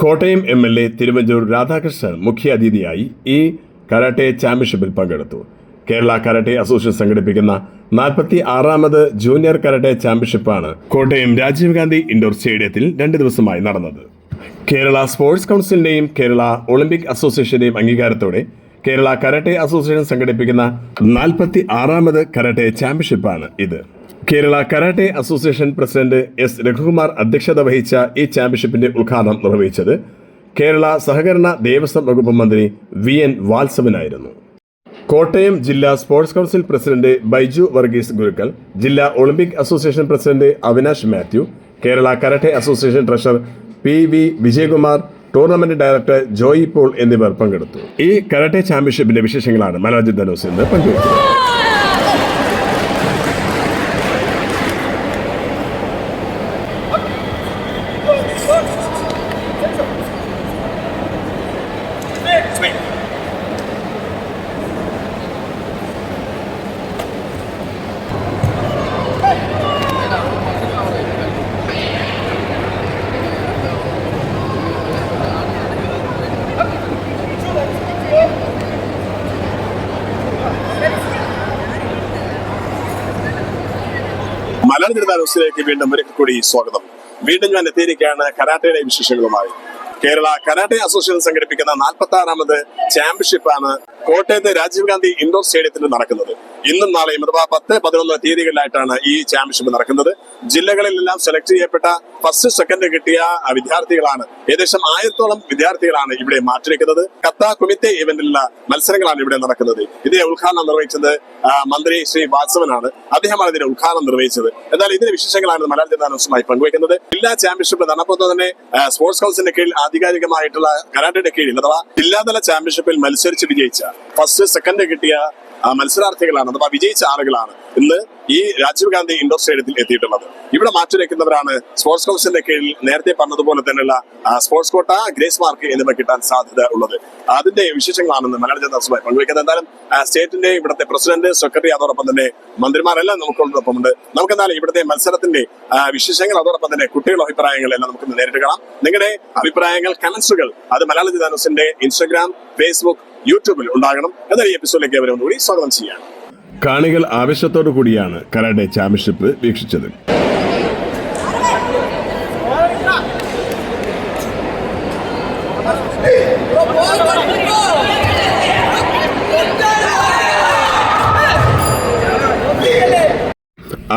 Kottayam M L A Thiruvanchoor Radhakrishnan മുഖ്യാതിഥിയായി ഈ karate ചാമ്പ്യൻഷിപ്പിൽ പങ്കെടുത്തു. കേരള കരാട്ടെ അസോസിയേഷൻ സംഘടിപ്പിക്കുന്ന നാൽപ്പത്തി ആറാമത് ജൂനിയർ കരാട്ടെ ചാമ്പ്യൻഷിപ്പാണ് കോട്ടയം രാജീവ് ഗാന്ധി ഇൻഡോർ സ്റ്റേഡിയത്തിൽ രണ്ട് ദിവസമായി നടന്നത്. കേരള സ്പോർട്സ് കൗൺസിലിന്റെയും കേരള ഒളിമ്പിക് അസോസിയേഷന്റെയും അംഗീകാരത്തോടെ കേരള കരാട്ടെ അസോസിയേഷൻ സംഘടിപ്പിക്കുന്ന നാൽപ്പത്തി ആറാമത് കരാട്ടെ ചാമ്പ്യൻഷിപ്പാണ് ഇത്. Kerala karate association president S Raghukumar അധ്യക്ഷത വഹിച്ച ഈ ചാമ്പ്യൻഷിപ്പിന്റെ ഉദ്ഘാടനം നിർവഹിച്ചത് കേരള സഹകരണ ദേവസ്വം വകുപ്പ് മന്ത്രി വി എൻ വാത്സവനായിരുന്നു. കോട്ടയം ജില്ലാ sports council president Baiju Varghese Gurukkal ജില്ലാ Olympic association president Avinash Mathew Kerala karate association treasurer P V Vijayakumar tournament director Joy Paul എന്നിവർ പങ്കെടുത്തു. ഈ കരാട്ടെ ചാമ്പ്യൻഷിപ്പിന്റെ വിശേഷങ്ങളാണ് മനോജ് ധനോസ് ഇന്ന് പങ്കുവച്ചത് ന്യൂസിലേക്ക് വീണ്ടും ഒരിക്കൽ കൂടി സ്വാഗതം. വീണ്ടും ഞാൻ എത്തിയിരിക്കുകയാണ് കരാട്ടയുടെ വിശേഷങ്ങളുമായി. കേരള കരാട്ടെ അസോസിയേഷൻ സംഘടിപ്പിക്കുന്ന നാൽപ്പത്തി ആറാമത് ചാമ്പ്യൻഷിപ്പാണ് കോട്ടയത്തെ രാജീവ് ഗാന്ധി ഇൻഡോർ സ്റ്റേഡിയത്തിൽ നടക്കുന്നത്. ഇന്നും നാളെയും അഥവാ പത്ത് പതിനൊന്ന് തീയതികളിലായിട്ടാണ് ഈ ചാമ്പ്യൻഷിപ്പ് നടക്കുന്നത്. ജില്ലകളിലെല്ലാം സെലക്ട് ചെയ്യപ്പെട്ട ഫസ്റ്റ് സെക്കൻഡ് കിട്ടിയ വിദ്യാർത്ഥികളാണ്. ഏകദേശം ആയിരത്തോളം വിദ്യാർത്ഥികളാണ് ഇവിടെ മാറ്റിവെക്കുന്നത്. കത്ത കുമിത്തെ ഇവന്റിലുള്ള മത്സരങ്ങളാണ് ഇവിടെ നടക്കുന്നത്. ഇതിന്റെ ഉദ്ഘാടനം നിർവഹിച്ചത് മന്ത്രി ശ്രീ വാത്സവനാണ് അദ്ദേഹമാണ് ഇതിന്റെ ഉദ്ഘാടനം നിർവഹിച്ചത്. എന്നാൽ ഇതിന്റെ വിശേഷങ്ങളാണ് മലയാള ജനതാ ന്യൂസുമായി പങ്കുവയ്ക്കുന്നത് ജില്ലാ ചാമ്പ്യൻഷിപ്പ് നടന്നപ്പോൾ തന്നെ സ്പോർട്സ് കൗൺസിലിന്റെ കീഴിൽ ആധികാരികമായിട്ടുള്ള കരാട്ടയുടെ കീഴിൽ അഥവാ ജില്ലാതല ചാമ്പ്യൻഷിപ്പിൽ മത്സരിച്ച് വിജയിച്ച ഫസ്റ്റ് സെക്കൻഡ് കിട്ടിയ മത്സരാർത്ഥികളാണ് അഥവാ വിജയിച്ച ആളുകളാണ്. ഇന്ന് ഈ രാജീവ് ഗാന്ധി ഇൻഡോർ സ്റ്റേഡിയത്തിൽ എത്തിയിട്ടുള്ളത്. ഇവിടെ മാറ്റുരയ്ക്കുന്നവരാണ് സ്പോർട്സ് കൗൺസിലിന്റെ കീഴിൽ നേരത്തെ പറഞ്ഞതുപോലെ തന്നെയുള്ള സ്പോർട്സ് കോട്ട ഗ്രേസ് മാർക്ക് എന്നിവ കിട്ടാൻ സാധ്യത ഉള്ളത്. അതിന്റെ വിശേഷങ്ങളാണെന്ന് മലയാള ജനതാ സഭ പങ്കുവയ്ക്കുന്നത്. എന്തായാലും സ്റ്റേറ്റിന്റെ ഇവിടുത്തെ പ്രസിഡന്റ് സെക്രട്ടറി അതോടൊപ്പം തന്നെ മന്ത്രിമാരെല്ലാം നമുക്കൊപ്പം നമുക്ക് എന്തായാലും ഇവിടുത്തെ മത്സരത്തിന്റെ വിശേഷങ്ങൾ അതോടൊപ്പം തന്നെ കുട്ടികളുടെ അഭിപ്രായങ്ങൾ എല്ലാം നമുക്ക് നേരിട്ട് കാണാം. നിങ്ങളുടെ അഭിപ്രായങ്ങൾ കമന്റ്സുകൾ അത് മലയാള ജനതാ ന്യൂസിന്റെ ഇൻസ്റ്റഗ്രാം ഫേസ്ബുക്ക് യൂട്യൂബിൽ ഉണ്ടാകണം. എന്നാൽ ഈ എപ്പിസോഡിലേക്ക് അവരെ ഒന്നുകൂടി സ്വാഗതം ചെയ്യാം. കാണികൾ ആവേശത്തോടു കൂടിയാണ് കരാട്ടെ ചാമ്പ്യൻഷിപ്പ് വീക്ഷിച്ചത്.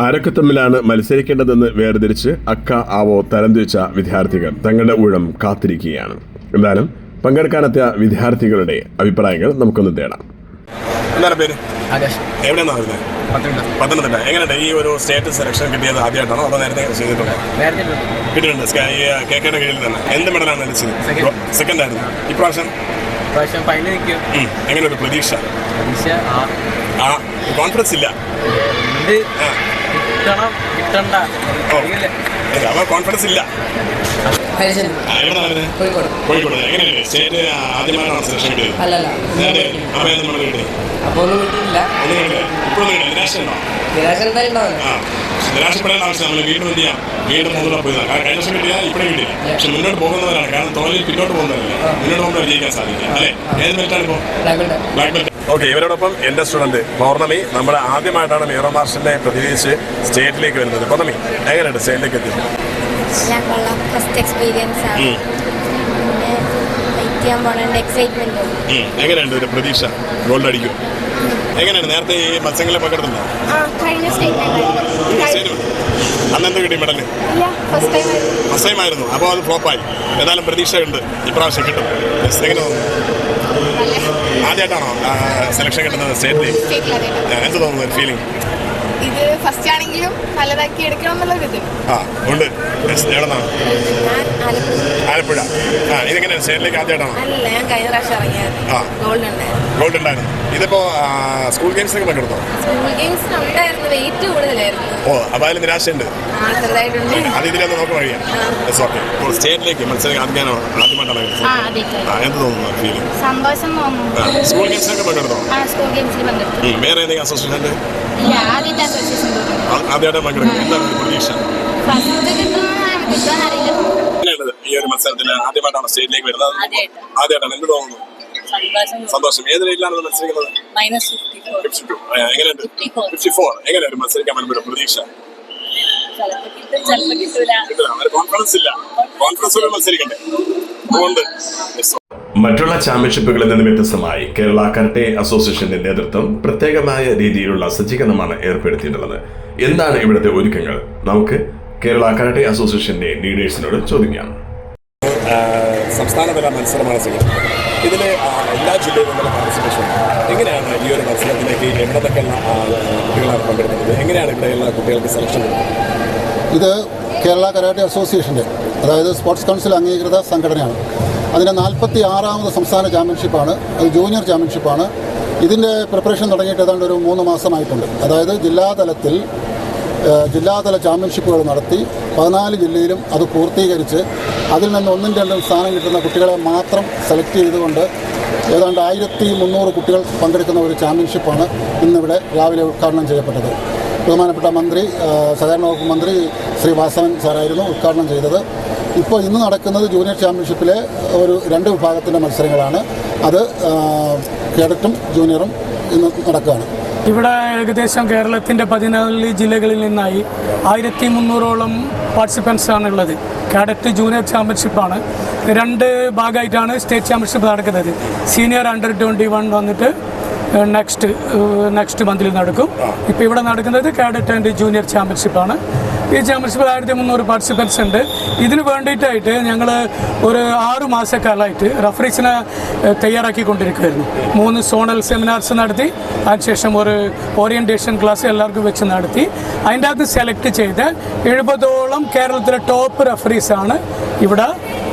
ആരൊക്കെ തമ്മിലാണ് മത്സരിക്കേണ്ടതെന്ന് വേർതിരിച്ച് അക്ക ആവോ തരംതിരിച്ച വിദ്യാർത്ഥികൾ തങ്ങളുടെ ഊഴം കാത്തിരിക്കുകയാണ്. എന്തായാലും പങ്കെടുക്കാനെത്തിയ വിദ്യാർത്ഥികളുടെ അഭിപ്രായങ്ങൾ നമുക്കൊന്ന് തേടാം. എന്താണ് പേര്? എവിടെയാണ് വരുന്നത് പത്തനംതിട്ട. എങ്ങനെയുണ്ട് ഈ ഒരു സ്റ്റേറ്റ് സെലക്ഷൻ കിട്ടിയത് ആദ്യമായിട്ടാണോ അതോ നേരത്തെ ചെയ്തിട്ടുണ്ടോ? കിട്ടിയിട്ടുണ്ട് കെ കെയുടെ കീഴിൽ തന്നെ. എന്ത് മെഡലാണ് ലഭിച്ചത് സെക്കൻഡ് ആയിരുന്നു. ഇപ്രാവശ്യം? പ്രാവശ്യം ഫൈനൽ നിൽക്കും. എങ്ങനെ ഒരു പ്രതീക്ഷ? കോൺഫിഡൻസ് ഇല്ല. കോൺഫിഡൻസ് ഇല്ല. ഹരിചന്ദ്രൻ ആ, എവിടെയാണ് വരുന്നത് കോഴിക്കോട്. കോഴിക്കോട്. എങ്ങനെയുണ്ട്? സ്റ്റേറ്റ് ആദ്യമായിട്ടാണ് സെലക്ഷൻ കിട്ടിയത്? അല്ലല്ല കിട്ടി അപ്പോൾ ഒന്നും കിട്ടിയില്ല? ഇപ്പോഴൊന്നും നിരാശ ഉണ്ടോ നിരാശ എന്തായാലും ഉണ്ടാവില്ല ആ. നിരാശപ്പെടേണ്ട ആവശ്യം നമ്മൾ വീണ്ടും എന്ത് ചെയ്യാം? വീണ്ടും മുന്നോട്ട് പോയതാണ് കാരണം കഴിഞ്ഞ വർഷം കിട്ടിയാൽ ഇപ്പോഴും കിട്ടില്ല പക്ഷെ മുന്നോട്ട് പോകുന്നവരാണ്. കാരണം തോൽവി പിന്നോട്ട് പോകുന്നവരല്ല? മുന്നോട്ട് പോകുമ്പോൾ വിജയിക്കാൻ സാധിക്കും അല്ലേ? ഏത് ബെൽറ്റാണ് ഇപ്പോൾ ബ്ലാക്ക് ബെൽറ്റ് ഓക്കെ ഇവരോടൊപ്പം എന്റെ സ്റ്റുഡന്റ് പൗർണമി നമ്മൾ ആദ്യമായിട്ടാണ് മീറോ മാർഷലിനെ പ്രതിനിധിച്ച് സ്റ്റേറ്റിലേക്ക് വരുന്നത്. പൗർണമി എങ്ങനെയുണ്ട് സ്റ്റേറ്റിലേക്ക് എത്തി ഞാൻ കൊള്ളാം. ഫസ്റ്റ് എക്സ്പീരിയൻസ് ആണ്. ചെയ്യാൻ എക്സൈറ്റ്മെന്റ് എങ്ങനെയുണ്ട് ഒരു പ്രതീക്ഷ? ഗോൾഡ് അടിക്കും എങ്ങനെയാണ് നേരത്തെ ഈ മത്സരങ്ങളിൽ പങ്കെടുത്തുണ്ടോ ആ കഴിഞ്ഞ സ്റ്റേറ്റ് അന്ന് എന്ത് കിട്ടി മെഡൽ ഇല്ല ഫസ്റ്റ് ടൈം ആയിരുന്നു. ഫസ്റ്റ് ടൈം ആയിരുന്നു. അപ്പോൾ അത് ഫ്ലോപ്പായി ഏതായാലും പ്രതീക്ഷയുണ്ട്. ഇപ്രാവശ്യം കിട്ടും. എങ്ങനെ തോന്നുന്നു? ആദ്യമായിട്ടാണോ സെലക്ഷൻ കിട്ടുന്നത്? സ്റ്റേറ്റിൽ എന്ത് തോന്നുന്നു ഫീലിംഗ് ഇത് ഫസ്റ്റ് ആണെങ്കിലും നല്ലതാക്കി എടുക്കണം എന്നുള്ളൊരു ഇത് ആ ഉണ്ട്. Yes, എവിടെ ആലപ്പുഴ. ആ ഇതെങ്ങനെയാണ് സ്റ്റേറ്റിലേക്ക് ആദ്യമായിട്ടാണോ അല്ല ഞാൻ കഴിഞ്ഞ പ്രാവശ്യം ഇറങ്ങിയത് ആ. ഗോൾഡ് ഉണ്ടായിരുന്നു. ഗോൾഡ് ഉണ്ടായിരുന്നു. ഇതിപ്പോ ആ, സ്കൂൾ ഗെയിംസിനൊക്കെ പങ്കെടുത്തോ? സ്കൂൾ ഗെയിംസിന് ഉണ്ടായിരുന്നു. വെയിറ്റ് കൂടുതലായിരുന്നു. ഓ അപ്പോൾ അതിൽ നിരാശയുണ്ട്. ആ ചെറുതായിട്ടുണ്ട്. അത് ഇതിലൊന്ന് നോക്കാൻ കഴിയാം യെസ് ഓക്കെ ഇപ്പോൾ സ്റ്റേറ്റിലേക്ക് മത്സരം ആദ്യമാണോ ആദ്യമായിട്ടാണ് ആ അതെ ആ എന്ത് തോന്നുന്നു ഫീലിംഗ് സന്തോഷം തോന്നുന്നു. സ്കൂൾ ഗെയിംസിനൊക്കെ പങ്കെടുത്തോ? ആ സ്കൂൾ ഗെയിംസിൽ പങ്കെടുത്തു. ഉം, വേറെ ഏതെങ്കിലും അസോസിയേഷൻ ഉണ്ട്? ഇല്ല ആദ്യത്തെ അസോസിയേഷൻ ആദ്യമായിട്ട് പങ്കെടുക്കുന്നത് എന്താണ് പ്രതീക്ഷ? ഈ ഒരു മത്സരത്തിന് ആദ്യമായിട്ടാണ് സ്റ്റേജിലേക്ക് വരുന്നത്? ആദ്യമായിട്ട്. ആദ്യമായിട്ടാണ്. എന്ത് തോന്നുന്നു? സന്തോഷം. ഏത് രീതിയിലാണ് മത്സരിക്കുന്നത്? ഫിഫ്റ്റി ടു എങ്ങനെയുണ്ട്? 54. ഫിഫ്റ്റി ഫോർ എങ്ങനെയാണ് മത്സരിക്കാൻ പറ്റും പ്രതീക്ഷ? കോൺഫിഡൻസ് ഇല്ല. കോൺഫിഡൻസോടെ മത്സരിക്കണ്ടേ അതുകൊണ്ട് മറ്റുള്ള ചാമ്പ്യൻഷിപ്പുകളിൽ നിന്ന് വ്യത്യസ്തമായി കേരള കരട്ടെ അസോസിയേഷന്റെ നേതൃത്വം പ്രത്യേകമായ രീതിയിലുള്ള സജ്ജീകരണമാണ് ഏർപ്പെടുത്തിയിട്ടുള്ളത്. എന്താണ് ഇവിടുത്തെ ഒരുക്കങ്ങൾ? നമുക്ക് കേരള കരട്ടെ അസോസിയേഷന്റെ ലീഡേഴ്സിനോട് ചോദിക്കാം. സംസ്ഥാനതല മത്സരമാണ് ചെയ്യുന്നത്. ഇതിൽ എല്ലാ നിന്നുള്ള പാർട്ടിസിപ്പേഷൻ എങ്ങനെയാണ് ഈ ഒരു മത്സരത്തിലേക്ക് കുട്ടികളാണ് പങ്കെടുക്കുന്നത്? എങ്ങനെയാണ് ഇവിടെയുള്ള കുട്ടികൾക്ക് സെലക്ഷൻ ഇത് കേരള കരാട്ടെ അസോസിയേഷന്റെ അതായത് സ്പോർട്സ് കൗൺസിൽ അംഗീകൃത സംഘടനയാണ്. അതിന്റെ നാൽപ്പത്തി ആറാമത് സംസ്ഥാന ചാമ്പ്യൻഷിപ്പാണ്. അത് ജൂനിയർ ചാമ്പ്യൻഷിപ്പാണ്. ഇതിന്റെ പ്രിപ്പറേഷൻ തുടങ്ങിയിട്ട് ഏതാണ്ട് ഒരു മൂന്ന് മാസമായിട്ടുണ്ട്. അതായത് ജില്ലാതലത്തിൽ ജില്ലാതല ചാമ്പ്യൻഷിപ്പുകൾ നടത്തി പതിനാല് ജില്ലയിലും അത് പൂർത്തീകരിച്ച് അതിൽ നിന്ന് ഒന്നും രണ്ടും സ്ഥാനം കിട്ടുന്ന കുട്ടികളെ മാത്രം സെലക്ട് ചെയ്തുകൊണ്ട് ഏതാണ്ട് ആയിരത്തി മുന്നൂറ് കുട്ടികൾ പങ്കെടുക്കുന്ന ഒരു ചാമ്പ്യൻഷിപ്പാണ് ഇന്നിവിടെ രാവിലെ ഉദ്ഘാടനം ചെയ്യപ്പെട്ടത്. ബഹുമാനപ്പെട്ട മന്ത്രി സഹകരണ വകുപ്പ് മന്ത്രി ശ്രീ വാസവൻ സാറായിരുന്നു ഉദ്ഘാടനം ചെയ്തത്. ഇപ്പോൾ ഇന്ന് നടക്കുന്നത് ജൂനിയർ ചാമ്പ്യൻഷിപ്പിലെ ഒരു രണ്ട് വിഭാഗത്തിന്റെ മത്സരങ്ങളാണ്. അത് കേഡറ്റും ജൂനിയറും ഇന്ന് നടക്കുകയാണ്. ഇവിടെ ഏകദേശം കേരളത്തിന്റെ പതിനാല് ജില്ലകളിൽ നിന്നായി ആയിരത്തി മുന്നൂറോളം പാർട്ടിസിപ്പൻസ് ഉള്ളത് കാഡറ്റ് ജൂനിയർ ചാമ്പ്യൻഷിപ്പാണ്. രണ്ട് ഭാഗമായിട്ടാണ് സ്റ്റേറ്റ് ചാമ്പ്യൻഷിപ്പ് നടക്കുന്നത്. സീനിയർ അണ്ടർ ട്വന്റി വൺ വന്നിട്ട് നെക്സ്റ്റ് നെക്സ്റ്റ് മന്തിൽ നടക്കും. ഇപ്പോൾ ഇവിടെ നടക്കുന്നത് കാഡറ്റ് ആൻഡ് ജൂനിയർ ചാമ്പ്യൻഷിപ്പാണ് ഈ ചാമ്പ്യൻഷിപ്പിൽ ആയിരത്തി മുന്നൂറ് പാർട്ടിസിപ്പൻസ് ഉണ്ട്. ഇതിന് വേണ്ടിയിട്ടായിട്ട് ഞങ്ങൾ ഒരു ആറു മാസക്കാലമായിട്ട് റഫറീസിനെ തയ്യാറാക്കിക്കൊണ്ടിരിക്കുകയായിരുന്നു. മൂന്ന് സോണൽ സെമിനാർസ് നടത്തി അതിനുശേഷം ഒരു ഓറിയന്റേഷൻ ക്ലാസ് എല്ലാവർക്കും വെച്ച് നടത്തി. അതിന്റെ അകത്ത് സെലക്ട് ചെയ്ത് എഴുപതോളം കേരളത്തിലെ ടോപ്പ് റഫറീസാണ് ഇവിടെ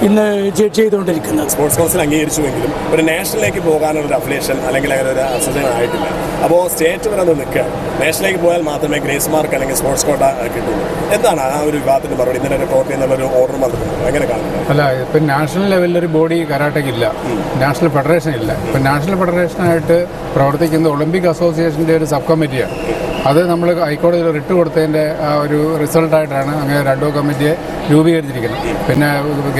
ഇന്ന് ജഡ്ജ് ചെയ്തുകൊണ്ടിരിക്കുന്നത്. സ്പോർട്സ് കൗൺസിൽ അംഗീകരിച്ചുവെങ്കിലും ഒരു നാഷണലിലേക്ക് പോകാനുള്ള ഒരു അഫിലിയേഷൻ അല്ലെങ്കിൽ അങ്ങനെ ഒരു അസോസിയേഷൻ ആയിട്ടില്ല. അപ്പോൾ സ്റ്റേറ്റ് വരെ നിൽക്കുക. നാഷണലിലേക്ക് പോയാൽ മാത്രമേ ഗ്രേസ് മാർക്ക് അല്ലെങ്കിൽ സ്പോർട്സ് കോട്ട. കിട്ടുള്ളൂ എന്താണ് ആ ഒരു വിഭാഗത്തിന്റെ മറുപടി? ഇന്നലെ ട്രോഫി എന്നുള്ള ഒരു ഓർഡർ വന്നിട്ടുണ്ട്. എങ്ങനെ കാണുന്നത് അല്ല ഇപ്പം നാഷണൽ ലെവലിൽ ഒരു ബോഡി കരാട്ടയ്ക്ക് ഇല്ല. നാഷണൽ ഫെഡറേഷൻ ഇല്ല. ഇപ്പം നാഷണൽ ഫെഡറേഷനായിട്ട് പ്രവർത്തിക്കുന്ന ഒളിമ്പിക് അസോസിയേഷന്റെ ഒരു സബ് കമ്മിറ്റിയാണ് അത് നമ്മൾ ഹൈക്കോടതിയിൽ റിട്ട് കൊടുത്തതിന്റെ ആ ഒരു റിസൾട്ടായിട്ടാണ് അങ്ങനെ രണ്ടോ കമ്മിറ്റിയെ രൂപീകരിച്ചിരിക്കുന്നത്. പിന്നെ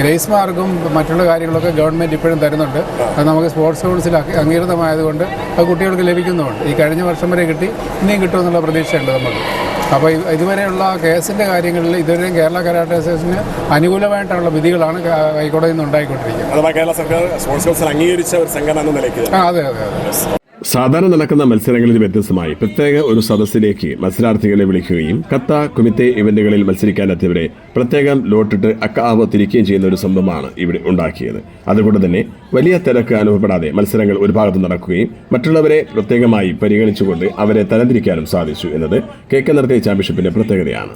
ഗ്രേസ് മാർക്കും മറ്റുള്ള കാര്യങ്ങളൊക്കെ ഗവൺമെന്റ് ഇപ്പോഴും തരുന്നുണ്ട്. അത് നമുക്ക് സ്പോർട്സ് കൗൺസിൽ അംഗീ- അംഗീകൃതമായതുകൊണ്ട് അത് കുട്ടികൾക്ക് ലഭിക്കുന്നുമുണ്ട് ഈ കഴിഞ്ഞ വർഷം വരെ കിട്ടി ഇനിയും കിട്ടുമെന്നുള്ള പ്രതീക്ഷയുണ്ട് നമുക്ക്. അപ്പോൾ ഇതുവരെയുള്ള കേസിന്റെ കാര്യങ്ങളിൽ ഇതുവരെയും കേരള കരാട്ടെ അസോസിയേഷന് അനുകൂലമായിട്ടുള്ള വിധികളാണ് ഹൈക്കോടതിയിൽ നിന്ന് ഉണ്ടായിക്കൊണ്ടിരിക്കുന്നത്. കേരള സർക്കാർ സ്പോർട്സ് കൗൺസിൽ അംഗീകരിച്ച ഒരു സംഘടന എന്ന നിലയ്ക്ക്. അതെ അതെ അതെ. സാധാരണ നടക്കുന്ന മത്സരങ്ങളിൽ വ്യത്യസ്തമായി. പ്രത്യേക ഒരു സദസ്സിലേക്ക് മത്സരാർത്ഥികളെ വിളിക്കുകയും കത്ത കുമിത്തെ ഇവന്റുകളിൽ മത്സരിക്കാനെത്തിയവരെ പ്രത്യേകം ലോട്ടിട്ട് അക്കാവ് തിരിക്കുകയും ചെയ്യുന്ന ഒരു സംഭവമാണ് ഇവിടെ ഉണ്ടാക്കിയത്. അതുകൊണ്ട് തന്നെ വലിയ തിരക്ക് അനുഭവപ്പെടാതെ മത്സരങ്ങൾ ഒരു ഭാഗത്ത് നടക്കുകയും മറ്റുള്ളവരെ പ്രത്യേകമായി പരിഗണിച്ചുകൊണ്ട് അവരെ തരംതിരിക്കാനും സാധിച്ചു എന്നത് കെ കെ നടത്തിയ ചാമ്പ്യൻഷിപ്പിന്റെ പ്രത്യേകതയാണ്.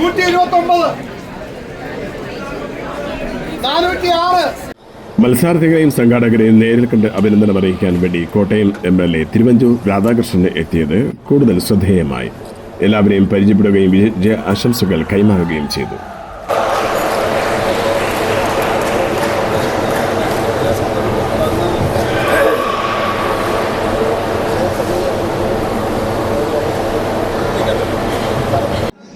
നൂറ്റി ഇരുപത്തി ഒമ്പത് മത്സരാർത്ഥികളെയും സംഘാടകരെയും നേരിൽ കണ്ട് അഭിനന്ദനം അറിയിക്കാൻ വേണ്ടി Kottayam M L A Thiruvanchoor രാധാകൃഷ്ണന് എത്തിയത് കൂടുതൽ ശ്രദ്ധേയമായി. എല്ലാവരെയും പരിചയപ്പെടുകയും വിജയ ആശംസകൾ കൈമാറുകയും ചെയ്തു.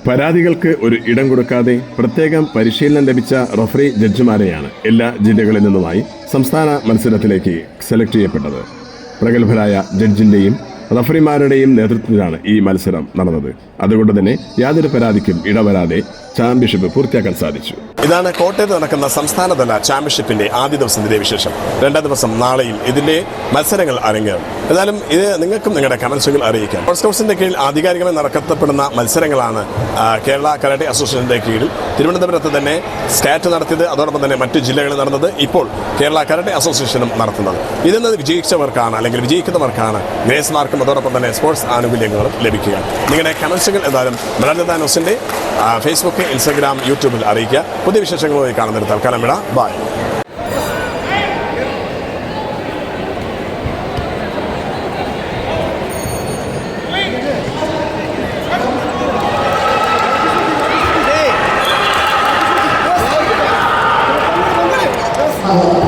പരാതികൾക്ക് ഒരു ഇടം കൊടുക്കാതെ പ്രത്യേകം പരിശീലനം ലഭിച്ച റഫറി ജഡ്ജിമാരെയാണ് എല്ലാ ജില്ലകളിൽ നിന്നുമായി സംസ്ഥാന മത്സരത്തിലേക്ക് സെലക്ട് ചെയ്യപ്പെട്ടത്. പ്രഗത്ഭരായ ജഡ്ജിന്റെയും റഫറിമാരുടെയും നേതൃത്വത്തിലാണ് ഈ മത്സരം നടന്നത്. അതുകൊണ്ട് തന്നെ യാതൊരു പരാതിക്കും ഇടവരാതെ ചാമ്പ്യൻഷിപ്പ് പൂർത്തിയാക്കാൻ സാധിച്ചു. ഇതാണ് കോട്ടയത്ത് നടക്കുന്ന സംസ്ഥാനതല ചാമ്പ്യൻഷിപ്പിന്റെ ആദ്യ ദിവസത്തിന്റെ വിശേഷം. രണ്ടാം ദിവസം നാളെയിൽ ഇതിന്റെ മത്സരങ്ങൾ അരങ്ങേറും. എന്നാലും ഇത് നിങ്ങൾക്കും നിങ്ങളുടെ കമൻസുകൾ അറിയിക്കാം. സ്പോർട്സ് കൗൺസിലിന്റെ കീഴിൽ ആധികാരികമായി നടത്തപ്പെടുന്ന മത്സരങ്ങളാണ് കേരള കരാട്ടെ അസോസിയേഷന്റെ കീഴിൽ. തിരുവനന്തപുരത്ത് തന്നെ സ്കാറ്റ് നടത്തിയത് അതോടൊപ്പം തന്നെ മറ്റു ജില്ലകളിൽ നടന്നത് ഇപ്പോൾ കേരള കരാട്ടെ അസോസിയേഷനും നടത്തുന്നത്. ഇതിൽ നിന്ന് വിജയിച്ചവർക്കാണ് അല്ലെങ്കിൽ വിജയിക്കുന്നവർക്കാണ് ഗ്രേസ് മാർക്കും അതോടൊപ്പം തന്നെ സ്പോർട്സ് ആനുകൂല്യങ്ങളും ലഭിക്കുക. നിങ്ങളുടെ കമൻസുകൾ എന്തായാലും ആ, ഫേസ്ബുക്ക് ഇൻസ്റ്റഗ്രാം യൂട്യൂബിൽ അറിയിക്കുക. പുതിയ വിശേഷങ്ങളുമായി കാണുന്നൊരു തൽക്കാലം വിടാം ബായ് Oh.